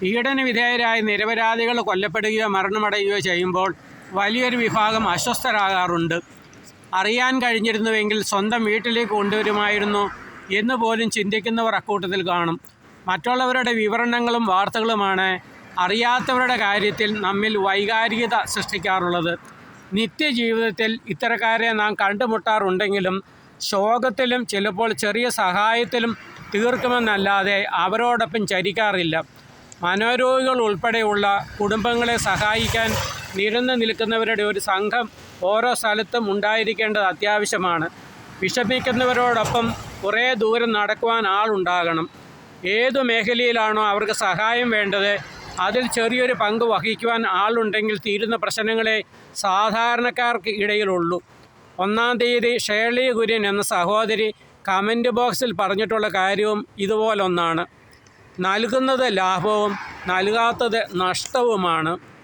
പീഡന വിധേയരായ നിരപരാധികൾ കൊല്ലപ്പെടുകയോ മരണമടയുകയോ ചെയ്യുമ്പോൾ വലിയൊരു വിഭാഗം അസ്വസ്ഥരാകാറുണ്ട്. അറിയാൻ കഴിഞ്ഞിരുന്നുവെങ്കിൽ സ്വന്തം വീട്ടിലേക്ക് കൊണ്ടുവരുമായിരുന്നു എന്ന് പോലും ചിന്തിക്കുന്നവർ അക്കൂട്ടത്തിൽ കാണും. മറ്റുള്ളവരുടെ വിവരണങ്ങളും വാർത്തകളുമാണ് അറിയാത്തവരുടെ കാര്യത്തിൽ നമ്മിൽ വൈകാരികത സൃഷ്ടിക്കാറുള്ളത്. നിത്യജീവിതത്തിൽ ഇത്തരക്കാരെ നാം കണ്ടുമുട്ടാറുണ്ടെങ്കിലും ശോകത്തിലും ചിലപ്പോൾ ചെറിയ സഹായത്തിലും തീർക്കുമെന്നല്ലാതെ അവരോടൊപ്പം ചരിക്കാറില്ല. മനോരോഗികൾ ഉൾപ്പെടെയുള്ള കുടുംബങ്ങളെ സഹായിക്കാൻ നിരന്നു നിൽക്കുന്നവരുടെ ഒരു സംഘം ഓരോ സ്ഥലത്തും ഉണ്ടായിരിക്കേണ്ടത് അത്യാവശ്യമാണ്. വിഷമിക്കുന്നവരോടൊപ്പം കുറേ ദൂരം നടക്കുവാൻ ആളുണ്ടാകണം. ഏതു മേഖലയിലാണോ അവർക്ക് സഹായം വേണ്ടത് അതിൽ ചെറിയൊരു പങ്ക് വഹിക്കുവാൻ ആളുണ്ടെങ്കിൽ തീരുന്ന പ്രശ്നങ്ങളെ സാധാരണക്കാർക്ക് ഇടയിലുള്ളൂ. ഒന്നാം തീയതി ഷേർലി കുര്യൻ എന്ന സഹോദരി കമന്റ് ബോക്സിൽ പറഞ്ഞിട്ടുള്ള കാര്യവും ഇതുപോലൊന്നാണ്. നൽകുന്നത് ലാഭവും നൽകാത്തത് നഷ്ടവുമാണ്.